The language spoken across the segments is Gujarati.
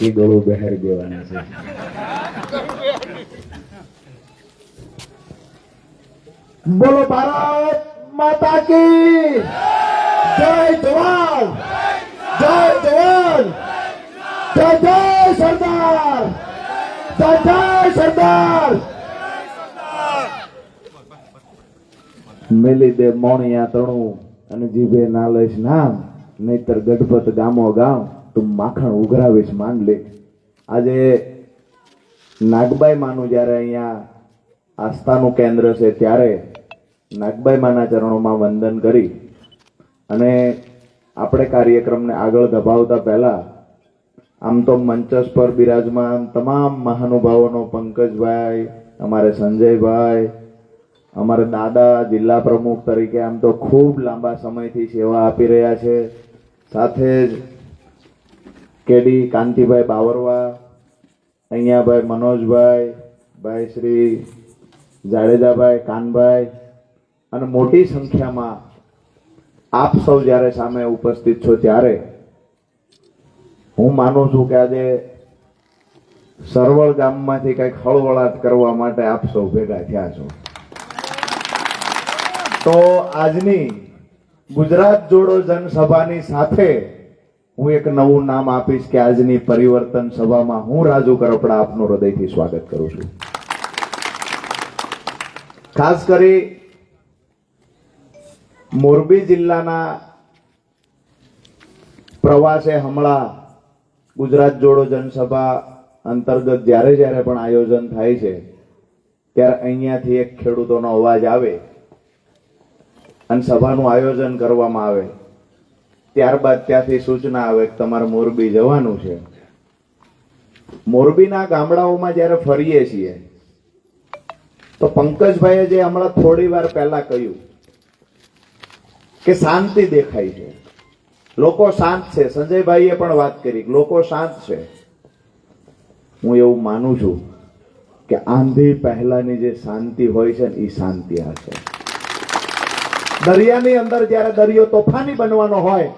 હજી ગળું બહાર દેવાના છે. બોલો ભારત માતા કી. જય જવાન. જય જવાન. જય જય સરદાર. જય જય સરદાર. મેલી દે મોણિયા તણું અને જીભે ના લઈશ નામ નહીતર ગઢપત ગામો ગામ. તું માખણ ઉઘરાવીશ, માન લે. આજે નાગબાઈ માનું જ્યારે અહીંયા આસ્થાનું કેન્દ્ર છે, ત્યારે નાગબાઈ માના ચરણોમાં વંદન કરી અને આપણે કાર્યક્રમને આગળ ધપાવતા પહેલાં આમ તો મંચસ પર બિરાજમાન તમામ મહાનુભાવોનો પંકજભાઈ, અમારે સંજયભાઈ, અમારે દાદા જિલ્લા પ્રમુખ તરીકે આમ તો ખૂબ લાંબા સમયથી સેવા આપી રહ્યા છે. સાથે જ કેડી, કાંતિભાઈ બાવરવા અહીંયા ભાઈ મનોજભાઈ, ભાઈ શ્રી જાડેજાભાઈ કાનભાઈ અને મોટી સંખ્યામાં આપ સૌ જ્યારે સામે ઉપસ્થિત છો ત્યારે હું માનું છું કે આજે સરવળ ગામમાંથી કંઈક હળવળાટ કરવા માટે આપ સૌ ભેગા થયા છો. તો આજની ગુજરાત જોડો જનસભાની સાથે હું એક નવું નામ આપીશ કે આજની પરિવર્તન સભામાં હું રાજુ કરપડા આપનું હૃદયથી સ્વાગત કરું છું. ખાસ કરી મોરબી જિલ્લાના પ્રવાસે હમણાં ગુજરાત જોડો જનસભા અંતર્ગત જ્યારે જ્યારે પણ આયોજન થાય છે, ત્યારે અહીંયાથી એક ખેડૂતોનો અવાજ આવે અને સભાનું આયોજન કરવામાં આવે. ત્યારબાદ ત્યાંથી સૂચના આવે કે તમારે મોરબી જવાનું છે. મોરબીના ગામડાઓમાં જ્યારે ફરીએ છીએ, તો પંકજભાઈએ જે હમણાં થોડી વાર પહેલા કહ્યું કે શાંતિ દેખાય છે. લોકો શાંત છે. સંજયભાઈએ પણ વાત કરી લોકો શાંત છે. હું એવું માનું છું કે આંધી પહેલાની જે શાંતિ હોય છે ને એ શાંતિ છે દરિયાની અંદર જ્યારે દરિયો તોફાની બનવાનો હોય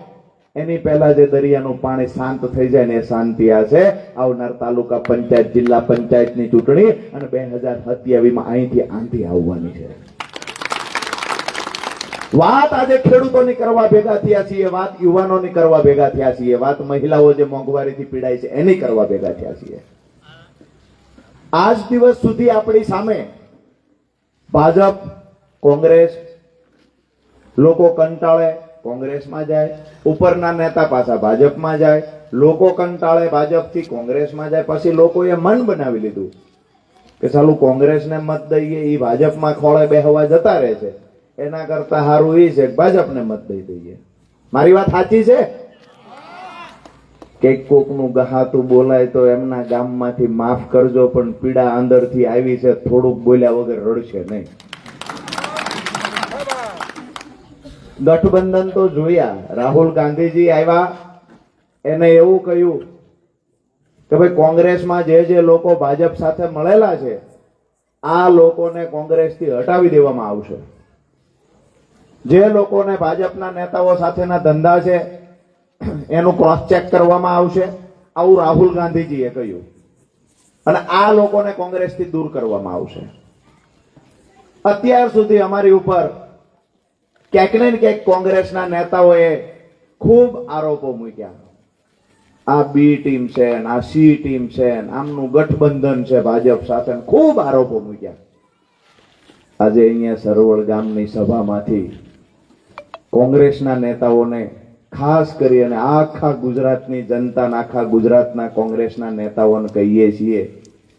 એની પહેલા જે દરિયાનું પાણી શાંત થઈ જાય ને એ શાંતિ આ છે. આવનાર તાલુકા પંચાયત, જિલ્લા પંચાયતની ચૂંટણી અને બે હજાર સત્યાવીસમાં અહીંથી આંધી આવવાની છે. વાત આજે ખેડૂતોની કરવા ભેગા થયા છીએ, વાત યુવાનોની કરવા ભેગા થયા છીએ, વાત મહિલાઓ જે મોંઘવારીથી પીડાય છે એની કરવા ભેગા થયા છીએ. આજ દિવસ સુધી આપણી સામે ભાજપ, કોંગ્રેસ, લોકો કંટાળે કોંગ્રેસમાં જાય, ઉપરના નેતા પાછા ભાજપમાં જાય, લોકો કંટાળે ભાજપથી કોંગ્રેસમાં જાય, પછી લોકોએ મન બનાવી લીધું કે ચાલુ કોંગ્રેસને મત દઈએ એ ભાજપમાં ખોળે બેહવા જતા રહે છે. એના કરતા સારું એ છે ભાજપને મત દઈ દઈએ. મારી વાત સાચી છે? કે કોકનું ગહાતું બોલાય તો એમના ગામમાંથી માફ કરજો, પણ પીડા અંદરથી આવી છે, થોડુંક બોલ્યા વગર રડશે નહીં. ગઠબંધન તો જોયા. રાહુલ ગાંધીજી આવ્યા. એને એવું કહ્યું કે ભાઈ, કોંગ્રેસમાં જે જે લોકો ભાજપ સાથે મળેલા છે, આ લોકોને કોંગ્રેસથી હટાવી દેવામાં આવશે. જે લોકોને ભાજપના નેતાઓ સાથેના ધંધા છે, એનું ક્રોસ ચેક કરવામાં આવશે. આવું રાહુલ ગાંધીજીએ કહ્યું. અને આ લોકોને કોંગ્રેસથી દૂર કરવામાં આવશે. અત્યાર સુધી અમારી ઉપર ક્યાંક ને ક્યાંક કોંગ્રેસના નેતાઓએ ખૂબ આરોપો મૂક્યા. આ બી ટીમ છે આ સી ટીમ છે આમનું ગઠબંધન છે ભાજપ સાથે ખૂબ આરોપો મૂક્યા. આજે અહીંયા સરવળ ગામની સભામાંથી કોંગ્રેસના નેતાઓને ખાસ કરી અને આખા ગુજરાતની જનતા અને આખા ગુજરાતના કોંગ્રેસના નેતાઓને કહીએ છીએ,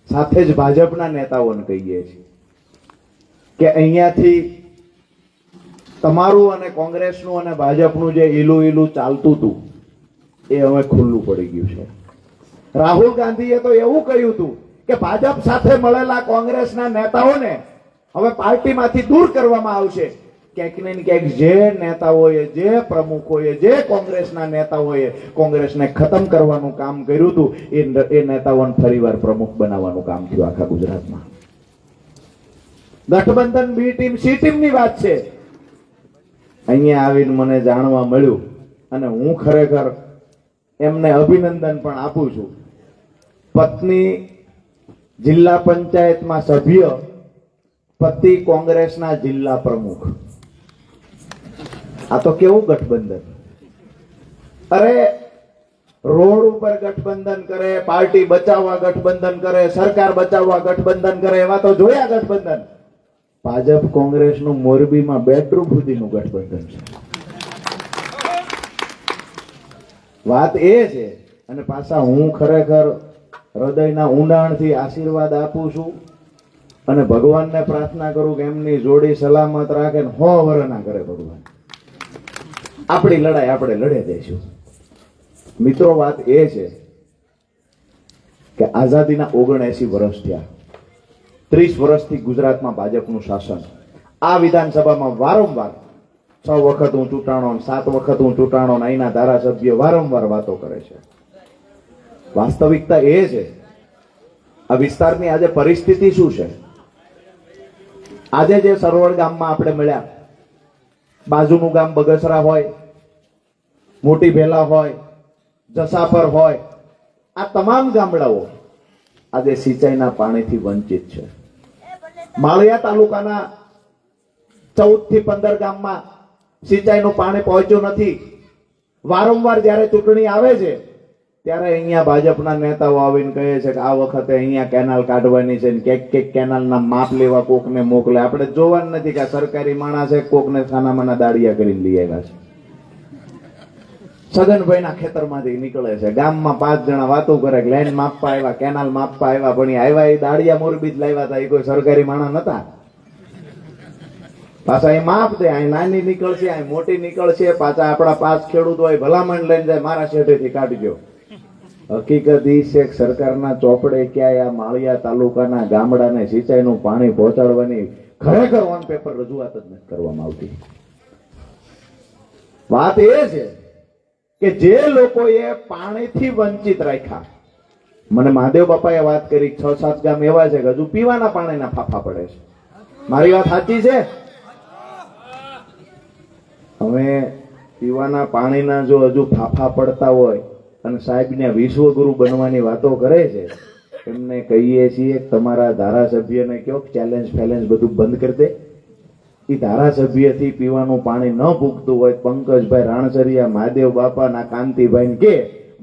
સાથે જ ભાજપના નેતાઓને કહીએ છીએ કે અહીંયાથી તમારું અને કોંગ્રેસનું અને ભાજપનું જે ઈલું ઈલું ચાલતું હતું, એ હવે ખુલ્લું પડી ગયું છે. રાહુલ ગાંધીએ તો એવું કહ્યું હતું કે ભાજપ સાથે મળેલા કોંગ્રેસના નેતાઓને હવે પાર્ટીમાંથી દૂર કરવામાં આવશે. ક્યાંક ને ક્યાંક જે નેતાઓએ, જે પ્રમુખોએ, જે કોંગ્રેસના નેતાઓએ કોંગ્રેસને ખતમ કરવાનું કામ કર્યું હતું એ નેતાઓને ફરીવાર પ્રમુખ બનાવવાનું કામ થયું આખા ગુજરાતમાં. ગઠબંધન બી ટીમ, સી ટીમની વાત છે. અહીંયા આવીને મને જાણવા મળ્યું અને હું ખરેખર એમને અભિનંદન પણ આપું છું. પત્ની જિલ્લા પંચાયતમાં સભ્ય, પતિ કોંગ્રેસના જિલ્લા પ્રમુખ. આ તો કેવું ગઠબંધન? અરે, રોડ ઉપર ગઠબંધન કરે, પાર્ટી બચાવવા ગઠબંધન કરે, સરકાર બચાવવા ગઠબંધન કરે, એવા તો જોયા ગઠબંધન? ભાજપ કોંગ્રેસનું મોરબીમાં બેડરૂમ સુધીનું ગઠબંધન છે. વાત એ છે, અને પાછા હું ખરેખર હૃદયના ઊંડાણથી આશીર્વાદ આપું છું અને ભગવાનને પ્રાર્થના કરું કે એમની જોડી સલામત રાખે ને હો વરના કરે ભગવાન. આપણી લડાઈ આપણે લડે દઈશું મિત્રો, વાત એ છે કે આઝાદીના ઓગણએસી વર્ષ થયા. ત્રીસ વર્ષથી ગુજરાતમાં ભાજપનું શાસન. આ વિધાનસભામાં વારંવાર છ વખત હું ચૂંટાણો સાત વખત હું ચૂંટાણો અહીંના ધારાસભ્ય વારંવાર વાતો કરે છે. વાસ્તવિકતા એ છે, આ વિસ્તારની આજે પરિસ્થિતિ શું છે? આજે જે સરોવર ગામમાં આપણે મળ્યા, બાજુનું ગામ બગસરા હોય, મોટી ભેલા હોય, જસાપર હોય, આ તમામ ગામડાઓ આજે સિંચાઈના પાણીથી વંચિત છે. માળિયા તાલુકાના ચૌદથી પંદર ગામમાં સિંચાઈનું પાણી પહોંચ્યું નથી. વારંવાર જ્યારે ચૂંટણી આવે છે, ત્યારે અહીંયા ભાજપના નેતાઓ આવીને કહે છે કે આ વખતે અહીંયા કેનાલ કાઢવાની છે ને કેક કેક કેનાલના માપ લેવા કોકને મોકલે. આપણે જોવાનું નથી કે સરકારી માણસે કોકને ખાનામાના દાડિયા કરીને લઈ આવ્યા છે. છગનભાઈના ખેતરમાંથી નીકળે છે. ગામમાં પાંચ જણા વાતો કરે કે લાઈન માપવા આવ્યા કેનાલ માપવા આવ્યા, પણ આવ્યા એ દાળિયા મોરબી જ લાવ્યા હતા. એ કોઈ સરકારી માણસ નતા. પાછા એ માપ દે અહીં નાની નીકળશે, અહીં મોટી નીકળશે. પાછા આપણા પાંચ ખેડૂત હોય ભલામણ લઈને જાય, મારા શેઠેથી કાઢજો. હકીકત ઈ છે સરકારના ચોપડે ક્યાંય આ માળિયા તાલુકાના ગામડાને સિંચાઈનું પાણી પહોંચાડવાની ખરેખર ઓન પેપર રજૂઆત જ નથી કરવામાં આવતી. વાત એ છે કે જે લોકોએ પાણીથી વંચિત રાખ્યા, મને મહાદેવ બાપાએ વાત કરી, છ સાત ગામ એવા છે કે હજુ પીવાના પાણીના ફાફા પડે છે. મારી વાત સાચી છે? હવે પીવાના પાણીના જો હજુ ફાફા પડતા હોય અને સાહેબને વિશ્વગુરુ બનવાની વાતો કરે છે, એમને કહીએ છીએ તમારા ધારાસભ્યને કયો ચેલેન્જ ફેલેન્જ બધું બંધ કરી દે. એ ધારાસભ્યથી પીવાનું પાણી ન પૂગતું હોય, પંકજભાઈ રાણસરિયા, મહાદેવ બાપાના કાંતિભાઈ કે,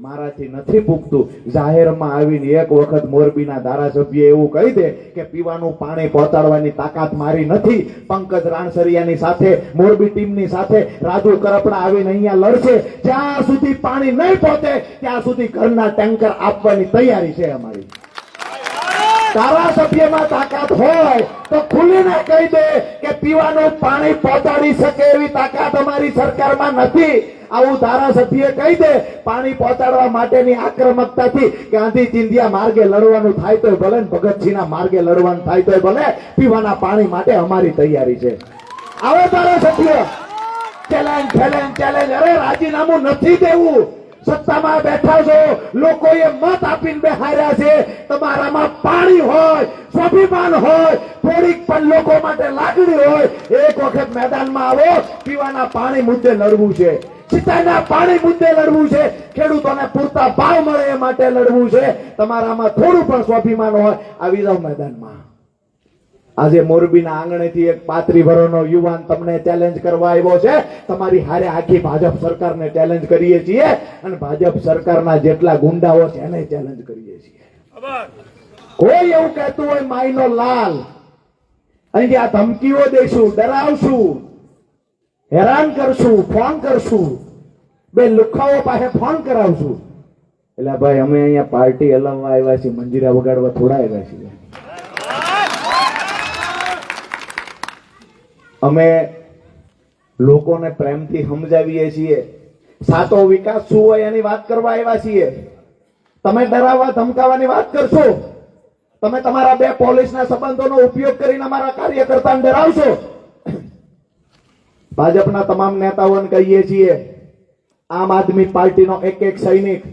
મારાથી નથી પૂગતું જાહેરમાં આવીને એક વખત મોરબીના ધારાસભ્ય એવું કહી દે કે પીવાનું પાણી પહોંચાડવાની તાકાત મારી નથી. પંકજ રાણસરિયાની સાથે, મોરબી ટીમની સાથે રાજુ કરપડા આવીને અહીંયા લડશે. જ્યાં સુધી પાણી નહીં પહોંચે, ત્યાં સુધી ઘરના ટેન્કર આપવાની તૈયારી છે અમારી. ધારાસભ્યમાં તાકાત હોય તો ખુલીને કહી દે કે પીવાનું પાણી પહોંચાડી શકે એવી તાકાત અમારી સરકારમાં નથી. આવું ધારાસભ્ય કહી દે, પાણી પહોંચાડવા માટેની આક્રમકતાથી ગાંધી ચિંધ્યા માર્ગે લડવાનું થાય તો ભલે ભગતસિંહના માર્ગે લડવાનું થાય તો ભલે, પીવાના પાણી માટે અમારી તૈયારી છે. આવો ધારાસભ્ય. ચેલેન્જ ચેલેન્જ ચેલેન્જ અરે રાજીનામું નથી દેવું. સત્તામાં બેઠા છો, લોકોએ મત આપીને બેહાર્યા છે. તમારામાં પાણી હોય, સ્વાભિમાન હોય, થોડીક પણ લોકો માટે લાગણી હોય, એક વખત મેદાનમાં આવો, પીવાના પાણી મુદ્દે લડવું છે. સિંચાઈના પાણી મુદ્દે લડવું છે. ખેડૂતોને પૂરતા ભાવ મળે એ માટે લડવું છે. તમારામાં થોડું પણ સ્વાભિમાન હોય, આવી જાઓ મેદાનમાં. આજે મોરબીના આંગણેથી એક પાત્રી ભરોનો યુવાન તમને ચેલેન્જ કરવા આવ્યો છે. તમારી હારે આખી ભાજપ સરકારને ચેલેન્જ કરીએ છીએ અને ભાજપ સરકારના જેટલા ગુંડાઓ છે એને ચેલેન્જ કરીએ છીએ. કોઈ એવું કહેતું હોય માઈનો લાલ અહીંથી આ ધમકીઓ દઈશું ડરાવશું, હેરાન કરશું, ફોન કરશું, બે લુખાઓ પાસે ફોન કરાવશું. એટલે ભાઈ, અમે અહીંયા પાર્ટી હલાવવા આવ્યા છીએ, મંજીરા વગાડવા થોડા આવ્યા છીએ. અમે લોકોને પ્રેમથી સમજાવીએ છીએ. સાચો વિકાસ શું હોય એની વાત કરવા આવ્યા છીએ. તમે ડરાવવા, ધમકાવવાની વાત કરશો. તમે તમારા બે પોલીસના સંબંધોનો ઉપયોગ કરીને અમારા કાર્યકર્તાને ડરાવશો. ભાજપના તમામ નેતાઓને કહીએ છીએ, આમ આદમી પાર્ટીનો એક એક સૈનિક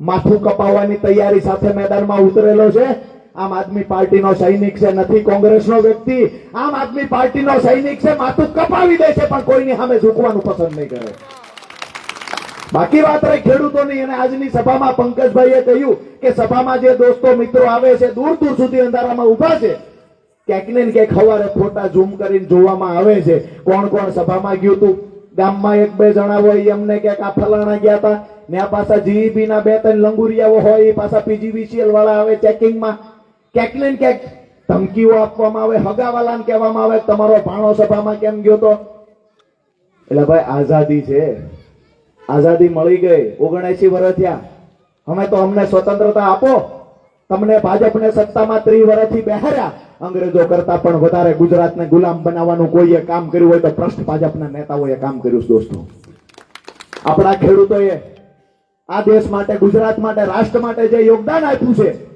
માથું કપાવવાની તૈયારી સાથે મેદાનમાં ઉતરેલો છે. આમ આદમી પાર્ટીનો સૈનિક છે, નથી કોંગ્રેસનો વ્યક્તિ. આમ આદમી પાર્ટીનો સૈનિક છે, માથું કપાવી દે છે, પણ કોઈની સામે ઝૂકવાનું પસંદ નહીં કરે. બાકી વાત રહી ખેડૂતોની, અને આજની સભામાં પંકજભાઈએ કહ્યું કે સભામાં જે દોસ્તો મિત્રો આવે છે, દૂર દૂર સુધી અંધારામાં ઊભા છે, ક્યાંક ને ક્યાંક ખવારે ફોટા ઝૂમ કરીને જોવામાં આવે છે. કોણ કોણ સભામાં ગયું તું? ગામમાં એક બે જણા હોય, એમને ક્યાંક આ ફલાણા ગયા હતા ને આ પાછા જીઈબી ના બે ત્રણ લંગુરિયાઓ હોય, એ પાછા પીજીવીસીએલ વાળા આવે ચેકિંગમાં ક્યાંક ને ક્યાંક ધમકીઓ આપવામાં આવે, હગાવાલાને કહેવામાં આવે, તમારો ભાણો સભામાં કેમ ગયો તો? એટલે ભાઈ, આઝાદી છે. આઝાદી મળી ગઈ, ઓગણએસી વર્ષ થયા. અમે તો અમને સ્વતંત્રતા આપો. તમને ભાજપને સત્તામાં ત્રી વર્ષથી બેહાર્યા. અંગ્રેજો કરતા પણ વધારે ગુજરાતને ગુલામ બનાવવાનું કોઈએ કામ કર્યું હોય તો ભ્રષ્ટ ભાજપના નેતાઓએ કામ કર્યું છે દોસ્તો. આપણા ખેડૂતોએ આ દેશ માટે, ગુજરાત માટે, રાષ્ટ્ર માટે જે યોગદાન આપ્યું છે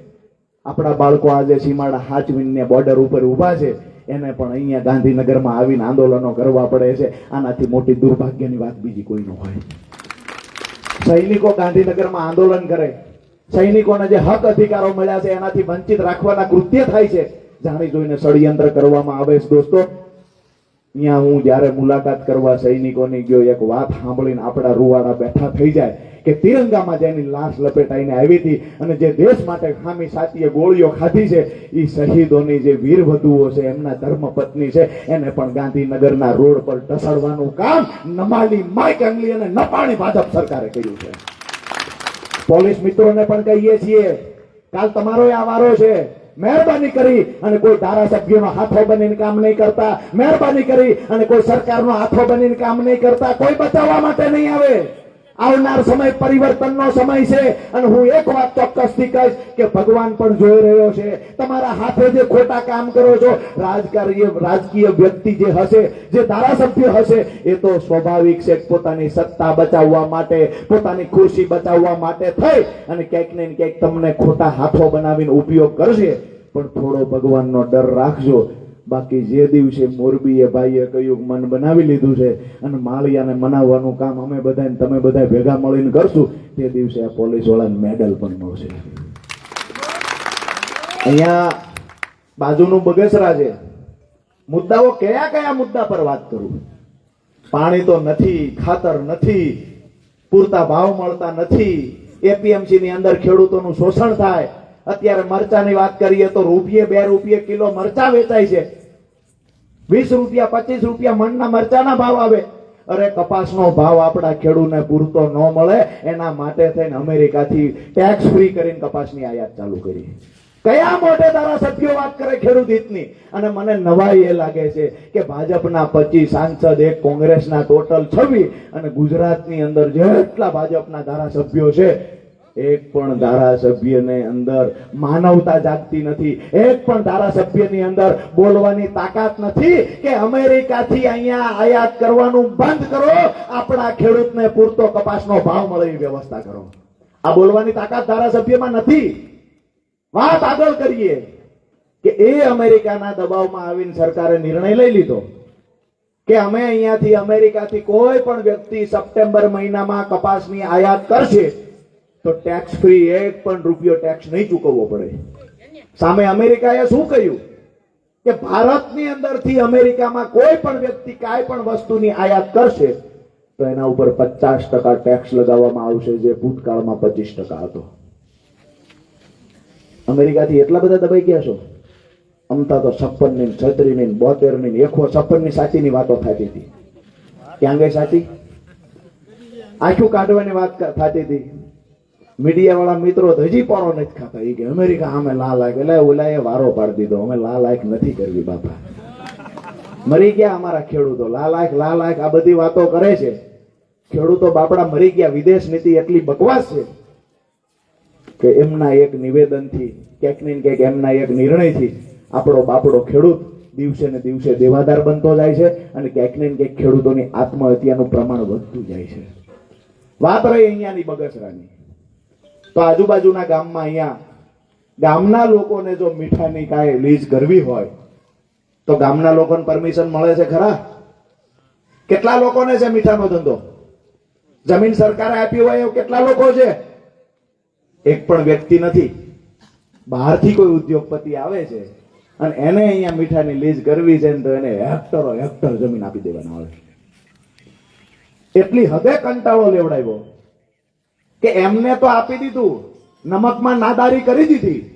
આપણા બાળકો આજે સીમાડા હાચવીને બોર્ડર ઉપર ઊભા છે, એને પણ અહીંયા ગાંધીનગરમાં આવીને આંદોલનો કરવા પડે છે. આનાથી મોટી દુર્ભાગ્યની વાત બીજી કોઈ ન હોય. સૈનિકો ગાંધીનગરમાં આંદોલન કરે. સૈનિકોને જે હક અધિકારો મળ્યા છે, એનાથી વંચિત રાખવાના કૃત્ય થાય છે. જાણી જોઈને ષડયંત્ર કરવામાં આવે છે દોસ્તો. અહીંયા હું જ્યારે મુલાકાત કરવા સૈનિકોની ગયો, એક વાત સાંભળીને આપણા રૂવાડા બેઠા થઈ જાય. કે તિરંગામાં જેની લાશ લપેટાઈને આવી હતી અને જે દેશ માટે ખામી સાચીએ ગોળીઓ ખાધી છે એ શહીદોની જે વીરવધુઓ છે, એમના ધર્મપત્ની છે, એને પણ ગાંધીનગરના રોડ પર ઢસડવાનું કામ નમાલી માઇક અંગલી અને નપાણી ભાજપ સરકારે કર્યું છે. પોલીસ મિત્રોને પણ કહીએ છીએ, કાલ તમારો આ વારો છે. મહેરબાની કરી અને કોઈ ધારાસભ્યનો હાથો બનીને કામ નહીં કરતા. મહેરબાની કરી અને કોઈ સરકારનો હાથો બનીને કામ નહીં કરતા. કોઈ બચાવવા માટે નહીં આવે. આવનાર સમય પરિવર્તનનો સમય છે અને હું એક વાત ચોક્કસથી કહીશ કે ભગવાન પણ જોઈ રહ્યો છે. તમારા હાથે જે ખોટા કામ કરો છો, રાજકારીય, રાજકીય વ્યક્તિ જે હશે, જે ધારાસભ્ય હશે, એ તો સ્વાભાવિક છે પોતાની સત્તા બચાવવા માટે, પોતાની ખુરશી બચાવવા માટે થઈ અને ક્યાંક ને ક્યાંક તમને ખોટા હાથો બનાવીને ઉપયોગ કરશે. પણ થોડો ભગવાનનો ડર રાખજો. બાકી જે દિવસે મોરબીએ ભાઈએ કહ્યું મન બનાવી લીધું છે અને માળિયાને મનાવવાનું કામ અમે બધા તમે બધા ભેગા મળીને કરશું, તે દિવસે આ પોલીસ વાળાને મેડલ પણ મળશે. અહીંયા બાજુનું બગસરા છે. મુદ્દાઓ કયા કયા મુદ્દા પર વાત કરું? પાણી તો નથી, ખાતર નથી, પૂરતા ભાવ મળતા નથી એપીએમસી ની અંદર ખેડૂતોનું શોષણ થાય. અત્યારે મરચાની વાત કરીએ તો રૂપિયે બે રૂપિયે કિલો મરચા વેચાય છે. વીસ રૂપિયા, પચીસ રૂપિયા મણના મરચાના ભાવ આવે. અરે કપાસનો ભાવ આપણા ખેડૂતને પૂરતો ન મળે. એના માટે થઈને અમેરિકાથી ટેક્સ ફ્રી કરીને કપાસની આયાત ચાલુ કરી. કયા મોટે ધારાસભ્યો વાત કરે ખેડૂત હિતની? અને મને નવાઈ એ લાગે છે કે ભાજપના પચીસ સાંસદ, એક કોંગ્રેસના ટોટલ છવ્વી અને ગુજરાતની અંદર જેટલા ભાજપના ધારાસભ્યો છે એક પણ ધારાસભ્યને અંદર માનવતા જાગતી નથી. એક પણ ધારાસભ્યની અંદર બોલવાની તાકાત નથી કે અમેરિકાથી અહીંયા આયાત કરવાનું બંધ કરો, આપણા ખેડૂતને પૂરતો કપાસનો ભાવ મળે એવી વ્યવસ્થા કરો. આ બોલવાની તાકાત ધારાસભ્યમાં નથી. વાત આગળ કરીએ કે એ અમેરિકાના દબાવમાં આવીને સરકારે નિર્ણય લઈ લીધો કે અમે અહીંયાથી અમેરિકાથી કોઈ પણ વ્યક્તિ સપ્ટેમ્બર મહિનામાં કપાસની આયાત કરશે. તો ટેક્સ ફ્રી એક પણ રૂપિયો ટેક્સ નહીં ચૂકવવો પડે. સામે અમેરિકાએ શું કહ્યું? કે ભારતની અંદરથી અમેરિકામાં કોઈ પણ વ્યક્તિ કાંઈ પણ વસ્તુની આયાત કરશે, તો એના ઉપર પચાસ ટકા ટેક્સ લગાવવામાં આવશે, જે ભૂતકાળમાં પચીસ ટકા હતો. અમેરિકાથી એટલા બધા દબાઈ ગયા છો? અમતા તો છપ્પનની છત્રી ની બોતેરની એકસો છપ્પનની સાચીની વાતો થતી હતી. ક્યાં ગઈ સાચી? આખું કાઢવાની વાત થતી હતી. મીડિયા વાળા મિત્રો તો હજી પારો નથી ખાતા. એ કે અમેરિકા અમે લા લાયક એટલે એ વારો પાડી દીધો. અમે લા લાયક નથી કરવી, બાપા. મરી ગયા અમારા ખેડૂતો. લા લાયક લા લાયક આ બધી વાતો કરે છે. ખેડૂતો બાપડા મરી ગયા. વિદેશ નીતિ એટલી બકવાસ છે કે એમના એક નિવેદનથી, ક્યાંક ને ક્યાંક એમના એક નિર્ણયથી આપણો બાપડો ખેડૂત દિવસે ને દિવસે દેવાદાર બનતો જાય છે અને ક્યાંક ને ક્યાંક ખેડૂતોની આત્મહત્યાનું પ્રમાણ વધતું જાય છે. વાત રહી અહીંયાની બગસરાની. તો આજુબાજુના ગામમાં અહીંયા ગામના લોકોને જો મીઠાની કાંઈ લીઝ કરવી હોય, તો ગામના લોકોને પરમિશન મળે છે ખરા? કેટલા લોકોને છે મીઠાનો ધંધો? જમીન સરકારે આપી હોય એવું કેટલા લોકો છે? એક પણ વ્યક્તિ નથી. બહારથી કોઈ ઉદ્યોગપતિ આવે છે અને એને અહીંયા મીઠાની લીઝ કરવી છે તો એને હેક્ટરો હેક્ટર જમીન આપી દેવાના આવે એટલી હદે કંટાળો લેવડાવ્યો. કે એમને તો આપી દીધું. નમકમાં નાદારી કરી દીધી.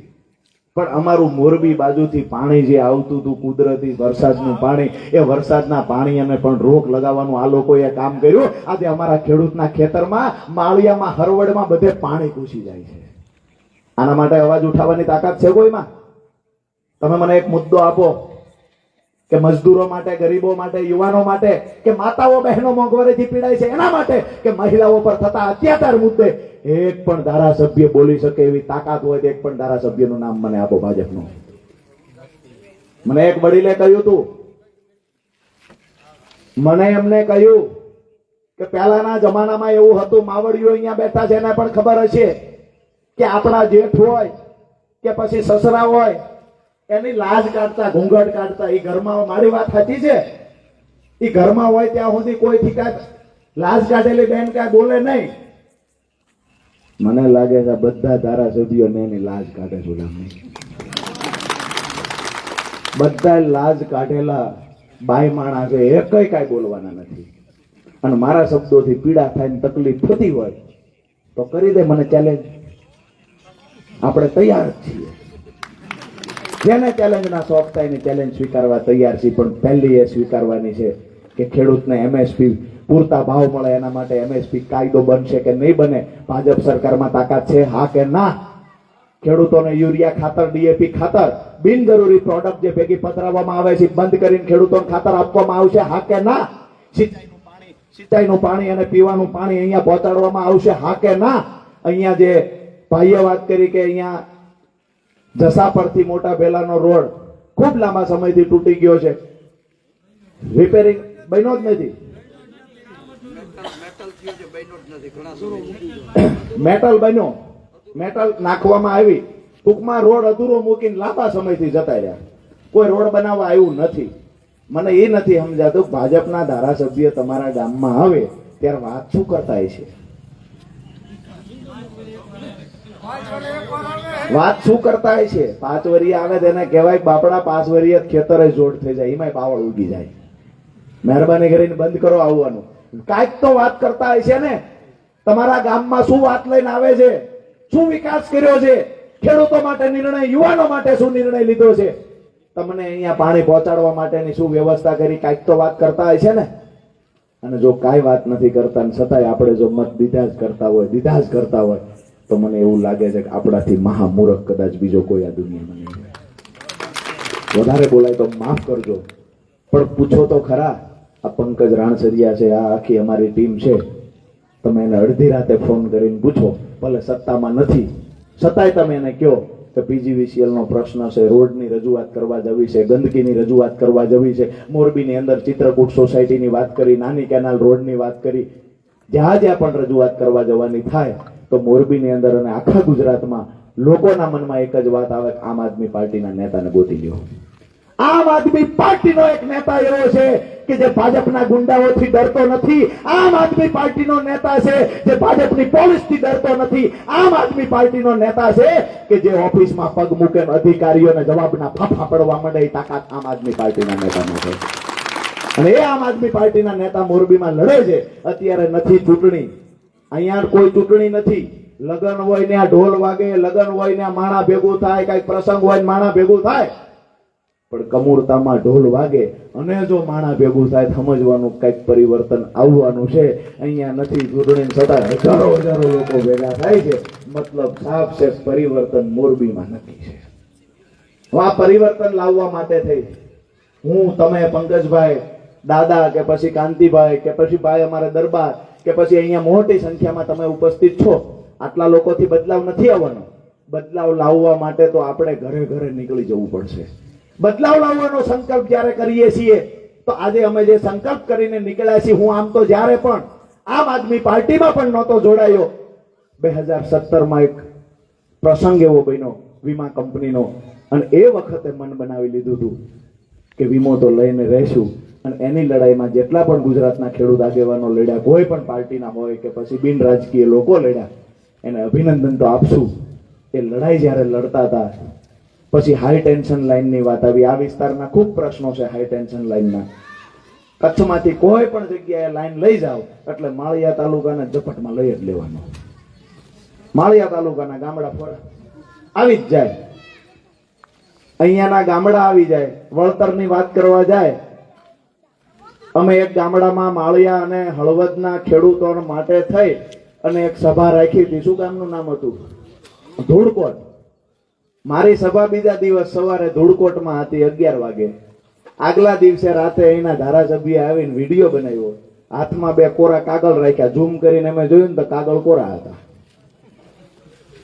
પણ અમારું મોરબી બાજુથી પાણી જે આવતું હતું, કુદરતી વરસાદનું પાણી, એ વરસાદના પાણી અને પણ રોક લગાવવાનું આ લોકોએ કામ કર્યું. આજે અમારા ખેડૂતના ખેતરમાં, માળિયામાં હરવડમાં બધે પાણી ઘૂસી જાય છે. આના માટે અવાજ ઉઠાવવાની તાકાત છે કોઈમાં? તમે મને એક મુદ્દો આપો. કે મજદૂરો માટે, ગરીબો માટે, યુવાનો માટે, કે માતાઓ, બહેનો મોંઘવારીથી પીડાય છે એના માટે કે મહિલાઓ પર થતા અત્યાચાર મુદ્દે એક પણ ધારાસભ્ય બોલી શકે એવી તાકાત હોય તો એક પણ ધારાસભ્યનું નામ મને આપો ભાજપનું. મને એક વડીલે કહ્યું હતું મને એમને કહ્યું કે પહેલાના જમાનામાં એવું હતું, માવડીઓ અહીંયા બેઠા છે, એને પણ ખબર હશે કે આપણા જેઠ હોય કે પછી સસરા હોય એની લાજ કાઢતા, ઘૂંઘટ કાઢતા એ ઘરમાં મારી વાત સાચી છે? એ ઘરમાં હોય ત્યાં સુધી કોઈ કાંઈ લાજ કાઢેલી બેન કાંઈ બોલે નહીં. મને લાગે છે બધા ધારાસભ્યોને એની લાજ કાઢે છે બધા લાજ કાઢેલા બાઈ માણા છે, એ કઈ કાંઈ બોલવાના નથી. અને મારા શબ્દોથી પીડા થાય ને તકલીફ થતી હોય, તો કરી દે, મને ચેલેન્જ આપણે તૈયાર છીએ. જેને ચેલેન્જના શોખ થાય ને ચેલેન્જ સ્વીકારવા તૈયાર છે પણ પહેલી એ સ્વીકારવાની છે કે ખેડૂતને એમએસપી પૂરતા ભાવ મળે એના માટે એમએસપી કાયદો બનશે કે નહીં બને, ભાજપ સરકારમાં તાકાત છે, હા કે ના? ખેડૂતોને યુરિયા ખાતર ડીએપી ખાતર, બિનજરૂરી પ્રોડક્ટ જે ભેગી પધરાવવામાં આવે છે, બંધ કરીને ખેડૂતોને ખાતર આપવામાં આવશે, હા કે ના? સિંચાઈનું પાણી સિંચાઈનું પાણી અને પીવાનું પાણી અહીંયા પહોંચાડવામાં આવશે, હા કે ના? અહીંયા જે ભાઈએ વાત કરી કે અહીંયા જસા પરથી મોટા ભેલાનો રોડ ખૂબ લાંબા સમયથી તૂટી ગયો છે. રિપેરિંગ બન્યો જ નથી. મેટલ બન્યો. મેટલ નાખવામાં આવી. ટૂંકમાં રોડ અધૂરો મૂકીને લાંબા સમયથી જતા રહ્યા. કોઈ રોડ બનાવવા આવ્યું નથી. મને એ નથી સમજાતું ભાજપના ધારાસભ્ય તમારા ગામમાં આવે, ત્યારે વાત શું કરતા હશે? વાત શું કરતા છે? પાંચ વરી આવે તેને કહેવાય બાપડા પાંચ વરી ખેતર જોડ થઈ જાય, એમાંય પાવળ ઉગી જાય. મહેરબાની કરીને બંધ કરો આવવાનું. કાંઈક તો વાત કરતા હશે ને. તમારા ગામમાં શું વાત લઈને આવે છે? શું વિકાસ કર્યો છે? ખેડૂતો માટે નિર્ણય, યુવાનો માટે શું નિર્ણય લીધો છે? તમને અહીંયા પાણી પહોંચાડવા માટેની શું વ્યવસ્થા કરી? કાંઈક તો વાત કરતા હોય છે ને. અને જો કાંઈ વાત નથી કરતા છતાંય આપણે જો મત દીધા જ કરતા હોય, દીધા જ કરતા હોય તો મને એવું લાગે છે કે આપણાથી મહામૂરખ કદાચ બીજો કોઈ આ દુનિયામાં નહીં. વધારે બોલાય તો માફ કરજો. પણ પૂછો તો ખરા, આ પંકજ રાણસરિયા છે, આ આખી અમારી ટીમ છે. તમે એને અડધી રાતે ફોન કરીને પૂછો. ભલે સત્તામાં નથી. છતાંય તમે એને કહો કે પીજીવીસીએલનો પ્રશ્ન છે, રોડની રજૂઆત કરવા જવી છે, ગંદકીની રજૂઆત કરવા જવી છે, મોરબીની અંદર ચિત્રકૂટ સોસાયટીની વાત કરી, નાની કેનાલ રોડની વાત કરી. જ્યાં જ્યાં પણ રજૂઆત કરવા જવાની થાય તો મોરબીની અંદર અને આખા ગુજરાતમાં લોકોના મનમાં એક જ વાત આવે આમ આદમી પાર્ટીના નેતાને ગોતી લ્યો. આમ આદમી પાર્ટીનો એક નેતા એવો છે કે જે ભાજપના ગુંડાઓથી ડરતો નથી. આમ આદમી પાર્ટીનો નેતા છે જે ભાજપની પોલીસથી ડરતો નથી. આમ આદમી પાર્ટીનો નેતા છે કે જે ઓફિસમાં પગ મૂકે અધિકારીઓને જવાબના ફાફા પડવા માંડે તાકાત આમ આદમી પાર્ટીના નેતામાં છે. અને એ આમ આદમી પાર્ટીના નેતા મોરબીમાં લડે છે. અત્યારે નથી ચૂંટણી. અહીંયા કોઈ ચૂંટણી નથી. લગન હોય ને આ ઢોલ વાગે, લગન હોય ને માણા ભેગું થાય કઈ પ્રસંગ હોય માણા ભેગું થાય. પણ કમૂરતામાં ઢોલ વાગે. અને જો માણા ભેગું થાય, સમજવાનું કંઈક પરિવર્તન આવવાનું છે. અહીંયા નથી ચૂંટણી છતાં હજારો હજારો લોકો ભેગા થાય છે. મતલબ સાફ છે, પરિવર્તન મોરબીમાં નથી છે. આ પરિવર્તન લાવવા માટે થઈ. હું, તમે, પંકજભાઈ, દાદા કે પછી કાંતિભાઈ કે પછી ભાઈ અમારે દરબાર કે પછી અહીંયા મોટી સંખ્યામાં તમે ઉપસ્થિત છો. આટલા લોકોથી બદલાવ નથી આવવાનો. બદલાવ લાવવા માટે તો આપણે ઘરે ઘરે નીકળી જવું પડશે. બદલાવ લાવવાનો સંકલ્પ જ્યારે કરીએ છીએ, તો આજે અમે જે સંકલ્પ કરીને નીકળ્યા છીએ, હું આમ તો જ્યારે પણ આમ આદમી પાર્ટીમાં પણ નહોતો જોડાયો, બે હજાર સત્તરમાં એક પ્રસંગ એવો બન્યો, વીમા કંપનીનો. અને એ વખતે મન બનાવી લીધું હતું કે વીમો તો લઈને રહેશું. એની લડાઈમાં જેટલા પણ ગુજરાતના ખેડૂત આગેવાનો લડ્યા, કોઈ પણ પાર્ટીના હોય કે પછી બિન રાજકીય લોકો લડ્યા, એને અભિનંદન તો આપશું. એ લડાઈ જ્યારે લડતા હતા, પછી હાઈ ટેન્શન લાઇનની વાત આવી. આ વિસ્તારના ખૂબ પ્રશ્નો છે હાઈ ટેન્શન લાઇનના કચ્છમાંથી કોઈ પણ જગ્યાએ લાઈન લઈ જાઓ, એટલે માળિયા તાલુકાને ઝપટમાં લઈ જ લેવાનો. માળિયા તાલુકાના ગામડા ફોરા આવી જ જાય. અહીંયાના ગામડા આવી જાય. વળતરની વાત કરવા જાય. અમે એક ગામડામાં માળિયા અને હળવદના ખેડૂતો માટે થઈ અને એક સભા રાખી. હતી શું ગામનું નામ હતું ધૂળકોટ. મારી સભા બીજા દિવસ સવારે ધૂળકોટમાં હતી અગિયાર વાગે. આગલા દિવસે રાતે અહીંના ધારાસભ્ય આવીને વીડિયો બનાવ્યો. હાથમાં બે કોરા કાગળ રાખ્યા. ઝૂમ કરીને અમે જોયું ને તો કાગળ કોરા હતા.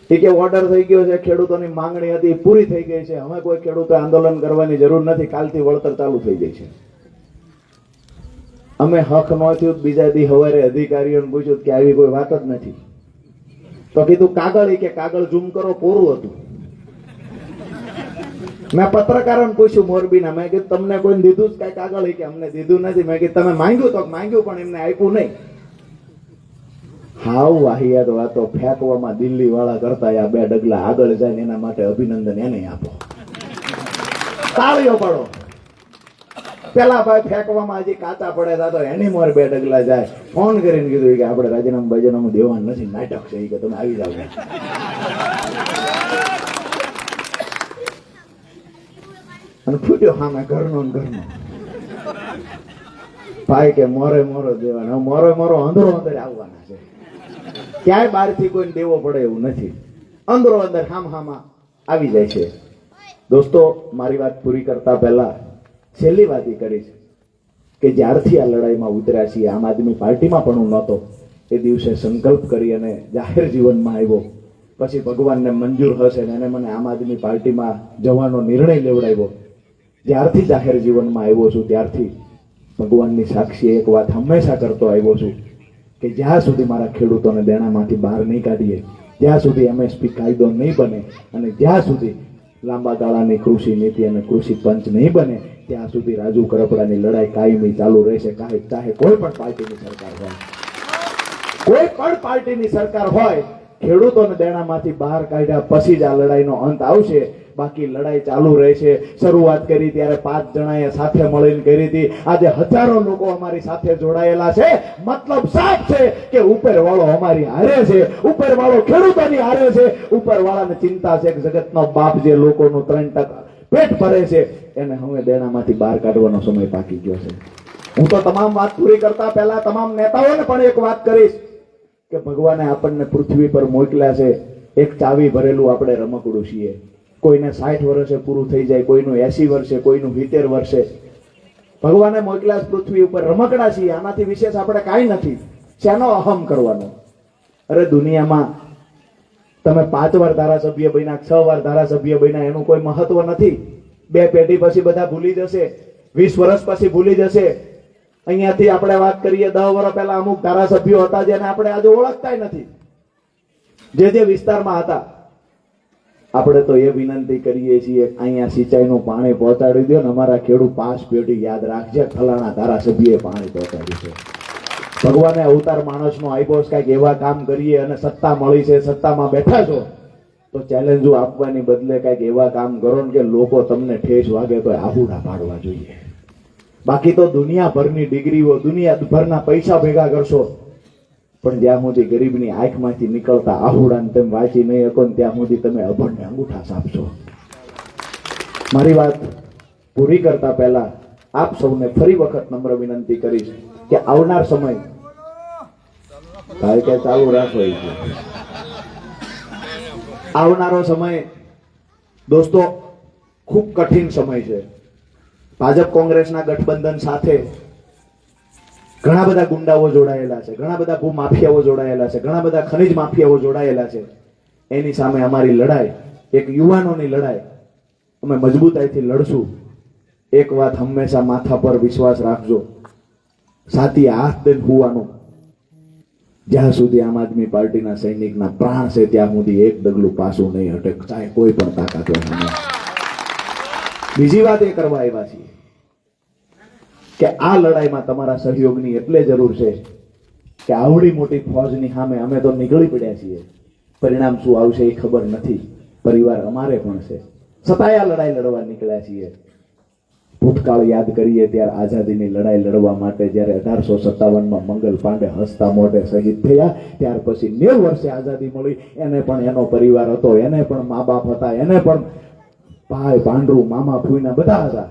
એ કે ઓર્ડર થઈ ગયો છે. ખેડૂતોની માંગણી હતી. પૂરી થઈ ગઈ છે. હવે કોઈ ખેડૂતો આંદોલન કરવાની જરૂર નથી. કાલથી વળતર ચાલુ થઈ ગઈ છે. અમે હક ન બીજા દી હવારે અધિકારીઓને પૂછ્યું કે આવી કોઈ વાત જ નથી. તો કીધું, કાગળ કે કાગળ ઝૂમ કરો, પૂરું હતું. મેં પત્રકારોને પૂછ્યું, મોરબીના, મેં કીધું, તમને કોઈ દીધું જ કઈ કાગળ કે અમને દીધું નથી? મેં કીધું, તમે માંગ્યું તો માંગ્યું, પણ એમને આપ્યું નહીં. હાવ વાહિયાત વાતો ફેંકવામાં દિલ્હી વાળા કરતા આ બે ડગલા આગળ જાય એના માટે અભિનંદન એને આપો. તાળીઓ પાડો. પેલા ભાઈ ફેંકવામાં હજી કાચા પડે તા એની મોર બે ડગલા જાય. ફોન કરીને કીધું કે આપણે રાજીનામું બાજીનામું દેવાનું નથી, નાટક છે કે તમે આવી જાવ અને ફૂટ્યો સામે ઘરનો ઘરનો. ભાઈ કે મોરે મોરો દેવાનો. મોરે મોરો અંદરો અંદર આવવાના છે. ક્યાંય બહારથી કોઈને દેવો પડે એવું નથી. અંદરો અંદર હામ હામાં આવી જાય છે. દોસ્તો, મારી વાત પૂરી કરતા પહેલા છેલ્લી વાત એ કરી છે કે જ્યારથી આ લડાઈમાં ઉતર્યા છીએ, આમ આદમી પાર્ટીમાં પણ હું નહોતો. એ દિવસે સંકલ્પ કરી અને જાહેર જીવનમાં આવ્યો. પછી ભગવાનને મંજૂર હશે ને એને મને આમ આદમી પાર્ટીમાં જવાનો નિર્ણય લેવડાવ્યો. જ્યારથી જાહેર જીવનમાં આવ્યો છું, ત્યારથી ભગવાનની સાક્ષી એક વાત હંમેશા કરતો આવ્યો છું કે જ્યાં સુધી મારા ખેડૂતોને દેણામાંથી બહાર નહીં કાઢીએ જ્યાં સુધી એમએસપી કાયદો નહીં બને અને જ્યાં સુધી લાંબા ગાળાની કૃષિ નીતિ અને કૃષિ પંચ નહીં બને ત્યાં સુધી રાજુ કરપડાની લડાઈ કાયમી ચાલુ રહેશે. કાંઈ ચાહે કોઈ પણ પાર્ટીની સરકાર હોય. કોઈ પણ પાર્ટીની સરકાર હોય, ખેડૂતોને દેણામાંથી બહાર કાઢ્યા પછી જ આ લડાઈનો અંત આવશે. બાકી લડાઈ ચાલુ રહેશે. શરૂઆત કરી ત્યારે પાંચ જણાએ સાથે મળીને કરી હતી. આજે હજારો લોકો અમારી સાથે જોડાયેલા છે. મતલબ સાફ છે કે ઉપરવાળો અમારી હારે છે. ઉપરવાળો ખેડૂતોની હારે છે. ઉપરવાળાને ચિંતા છે કે જગતનો બાપ જે લોકોનું ત્રણ ટકા પેટ ભરે છે. એને હવે દેણામાંથી બહાર કાઢવાનો સમય પાકી ગયો છે. હું તો તમામ વાત પૂરી કરતા પહેલા તમામ નેતાઓને પણ એક વાત કરીશ કે ભગવાને આપણને પૃથ્વી પર મોકલ્યા છે. એક ચાવી ભરેલું આપણે રમકડું છીએ. કોઈને સાઠ વર્ષે પૂરું થઈ જાય, કોઈનું એસી વર્ષે, કોઈનું સિત્તેર વર્ષે. ભગવાને મોકલ્યા પૃથ્વી ઉપર રમકડા છીએ. આનાથી વિશેષ આપણે કાંઈ નથી. શેનો અહમ કરવાનો? અરે દુનિયામાં તમે પાંચ વાર ધારાસભ્ય બન્યા, છ વાર ધારાસભ્ય બન્યા, એનું કોઈ મહત્વ નથી. બે પેઢી પછી બધા ભૂલી જશે, વીસ વર્ષ પછી ભૂલી જશે. અહીંયાથી આપણે વાત કરીએ દસ વર્ષ પહેલા અમુક ધારાસભ્યો હતા જેને આપણે આજે ઓળખતા નથી. જે જે વિસ્તારમાં હતા. આપણે તો એ વિનંતી કરીએ છીએ, અહીંયા સિંચાઈનું પાણી પહોંચાડી દો ને અમારા ખેડૂત પાંચ પેઢી યાદ રાખજે, ફલાણા ધારાસભ્યએ પાણી પહોંચાડ્યું છે. ભગવાને અવતાર માણસનો આપ્યો છે કાંઈક એવા કામ કરીએ અને સત્તા મળી છે, સત્તામાં બેઠા છો, તો ચેલેન્જો આપવાની બદલે કાંઈક એવા કામ કરો ને કે લોકો તમને ઠેસ વાગે તો આહુડા પાડવા જોઈએ. બાકી તો દુનિયાભરની ડિગ્રીઓ, દુનિયાભરના પૈસા ભેગા કરશો, પણ જ્યાં સુધી ગરીબની આંખમાંથી નીકળતા આહુડાને તેમ વાંચી નહીં શકો ને ત્યાં સુધી તમે અભણને અંગૂઠા સાપશો. મારી વાત પૂરી કરતા પહેલા આપ સૌને ફરી વખત નમ્ર વિનંતી કરીશ કે આવનાર સમય ભાઈ કે ચાલુ રાખો આવનારો સમય, દોસ્તો, ખૂબ કઠિન સમય છે. ભાજપ કોંગ્રેસના ગઠબંધન સાથે ઘણા બધા ગુંડાઓ જોડાયેલા છે, ઘણા બધા ભૂમાફિયાઓ જોડાયેલા છે, ઘણા બધા ખનિજ માફિયાઓ જોડાયેલા છે. એની સામે અમારી લડાઈ, એક યુવાનોની લડાઈ. અમે મજબૂતાઈથી લડશું. એક વાત હંમેશા માથા પર વિશ્વાસ રાખજો. સાથી હાથ દઈને હોવાનું. જ્યાં સુધી આમ આદમી પાર્ટીના સૈનિકના પ્રાણ છે, ત્યાં સુધી એક ડગલું પાછું નહીં હટે. ચાહે કોઈ પણ તાકાત બીજી વાત એ કરવા આવ્યા છીએ કે આ લડાઈમાં તમારા સહયોગની એટલે જરૂર છે કે આવડી મોટી ફોજની સામે અમે તો નીકળી પડ્યા છીએ. પરિણામ શું આવશે એ ખબર નથી. પરિવાર અમારે પણ છે. છતાંય આ લડાઈ લડવા નીકળ્યા છીએ. ભૂતકાળ યાદ કરીએ ત્યારે આઝાદીની લડાઈ લડવા માટે જ્યારે અઢારસો સત્તાવનમાં મંગલ પાંડે હસતા મોઢે શહીદ થયા, ત્યાર પછી નેવ વર્ષે આઝાદી મળી. એને પણ એનો પરિવાર હતો, એને પણ મા બાપ હતા, એને પણ ભાઈ, પાંડુ, મામા, ફૂઈના બધા હતા.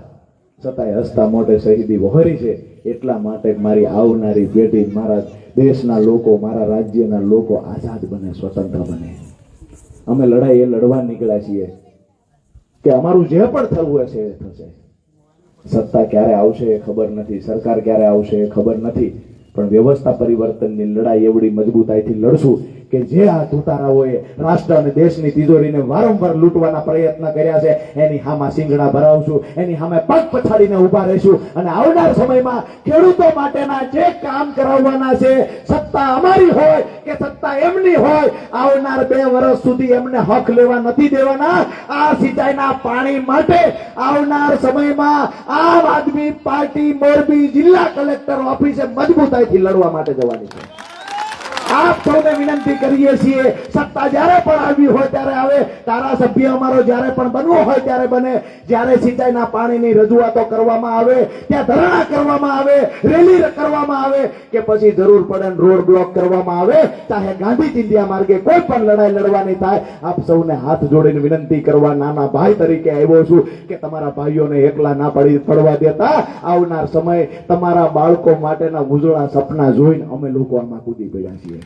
છતાંય હસતા મોઢે શહીદી વહોરી છે. એટલા માટે મારી આવનારી પેઢી, મારા દેશના લોકો, મારા રાજ્યના લોકો આઝાદ બને, સ્વતંત્ર બને. અમે લડાઈ એ લડવા નીકળ્યા છીએ. કે અમારું જે પણ થવું હશે એ થશે. સત્તા ક્યારે આવશે એ ખબર નથી, સરકાર ક્યારે આવશે એ ખબર નથી. પણ વ્યવસ્થા પરિવર્તનની લડાઈ એવડી મજબૂતાઈથી લડશું. કે જે આ તુતારાઓએ રાષ્ટ્ર અને દેશની તિજોરીને વારંવાર લૂંટવાના પ્રયત્ન કર્યા છે, એની સામા સિંગડા ભરાવશું, એની હામે પગ પછાડીને ઊભા રહીશું. અને આવનાર સમયમાં ખેડૂતો માટેના જે કામ કરાવવાના છે, સત્તા અમારી હોય કે સત્તા એમની હોય, આવનાર બે વર્ષ સુધી એમને હક લેવા નથી દેવાના. આ સિંચાઈના પાણી માટે આવનાર સમયમાં આમ આદમી પાર્ટી મોરબી જિલ્લા કલેક્ટર ઓફિસે મજબૂતાઈથી લડવા માટે જવાની છે. આપ સૌને વિનંતી કરીએ છીએ, સત્તા જ્યારે પણ આવી હોય ત્યારે આવે. ધારાસભ્ય અમારો જ્યારે પણ બનવો હોય ત્યારે બને. જ્યારે સિંચાઈના પાણીની રજૂઆતો કરવામાં આવે, ત્યાં ધરણા કરવામાં આવે, રેલી કરવામાં આવે, કે પછી જરૂર પડે રોડ બ્લોક કરવામાં આવે, ચાહે ગાંધી ચિંધ્યા માર્ગે કોઈ પણ લડાઈ લડવાની થાય, આપ સૌને હાથ જોડીને વિનંતી કરવા નાના ભાઈ તરીકે આવ્યો છું કે તમારા ભાઈઓને એકલા ના પડી પડવા દેતા. આવનાર સમય તમારા બાળકો માટેના ઉજળા સપના જોઈને અમે લોકો આમાં કૂદી ગયા છીએ.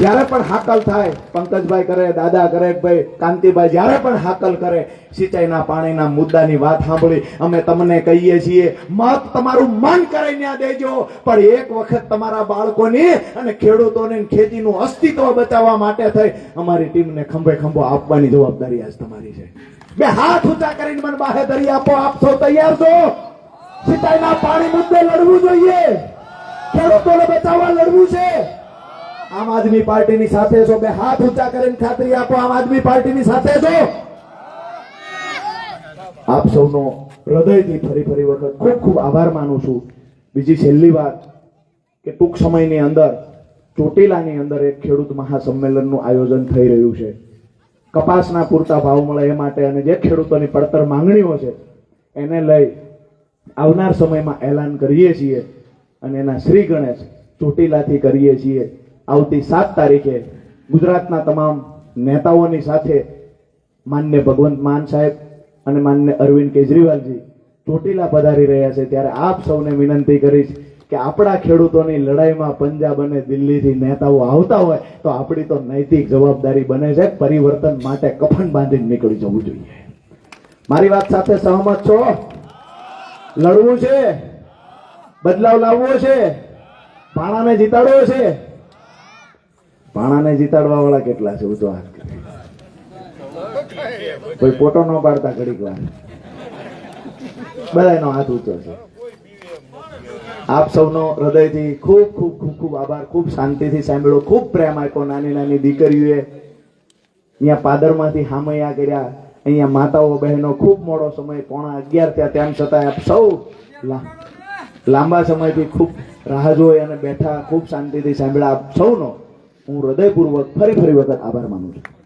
જ્યારે પણ હાકલ થાય, પંકજભાઈ કરે, દાદા કરે ભાઈ કાંતિભાઈ જ્યારે પણ હાકલ કરે, સિંચાઈના પાણીના મુદ્દાની વાત સાંભળી, અમે તમને કહીએ છીએ, મત તમારું મન કરીને દેજો. પણ એક વખત તમારા બાળકોની અને ખેડૂતોને ખેતીનું અસ્તિત્વ બચાવવા માટે થઈ, અમારી ટીમને ખંભે ખંભો આપવાની જવાબદારી આજ તમારી છે. બે હાથ ઊંચા કરીને મને બાહેધરી આપો, આપ સૌ તૈયાર છો? સિંચાઈના પાણી મુદ્દે લડવું જોઈએ. ખેડૂતોને બચાવવા લડવું છે. આમ આદમી પાર્ટીની સાથે છો. બે હાથ ઊંચા કરીને ખાતરી આપો, આમ આદમી પાર્ટીની સાથે છો. આપ સૌનો હૃદયથી ફરી ફરી વખત ખૂબ ખૂબ આભાર માનું છું. બીજી છેલ્લી વાત કે ટૂંક સમયની અંદર, ચોટીલાની અંદર એક ખેડૂત મહાસંમેલનનું આયોજન થઈ રહ્યું છે. કપાસના પૂરતા ભાવ મળે એ માટે અને જે ખેડૂતોની પડતર માંગણીઓ છે, એને લઈ આવનાર સમયમાં એલાન કરીએ છીએ અને એના શ્રી ગણેશ ચોટીલાથી કરીએ છીએ. આવતી સાત તારીખે ગુજરાતના તમામ નેતાઓની સાથે માન્ય ભગવંત માન સાહેબ અને માન્ય અરવિંદ કેજરીવાલજી ચોટીલા પધારી રહ્યા છે. ત્યારે આપ સૌને વિનંતી કરીશ કે આપણા ખેડૂતોની લડાઈમાં પંજાબ અને દિલ્હીથી નેતાઓ આવતા હોય તો આપણી તો નૈતિક જવાબદારી બને છે. પરિવર્તન માટે કફન બાંધીને નીકળી જવું જોઈએ. મારી વાત સાથે સહમત છો? લડવું છે? બદલાવ લાવવો છે? ભાણાને જીતાડવો છે? ભાણાને જીતાડવા વાળા કેટલા છે? હાથ કરે. કોઈ ફોટો ન પાડતા ઘડીક વાર. બધાનો હાથ ઊંચો છે. આપ સૌનો હૃદયથી ખૂબ ખૂબ ખૂબ ખૂબ આભાર, ખૂબ શાંતિથી સાંભળ્યો ખૂબ પ્રેમ આપ્યો નાની નાની દીકરીઓએ. અહીંયા પાદરમાંથી હામૈયા કર્યા. અહીંયા માતાઓ, બહેનો, ખૂબ મોડો સમય, પોણા અગિયાર થયા. તેમ છતાં આપ સૌ લાંબા સમયથી ખૂબ રાહ જોઈ અને બેઠા, ખૂબ શાંતિથી સાંભળ્યા. આપ સૌનો હું હૃદયપૂર્વક ફરી ફરી વખત આભાર માનું છું.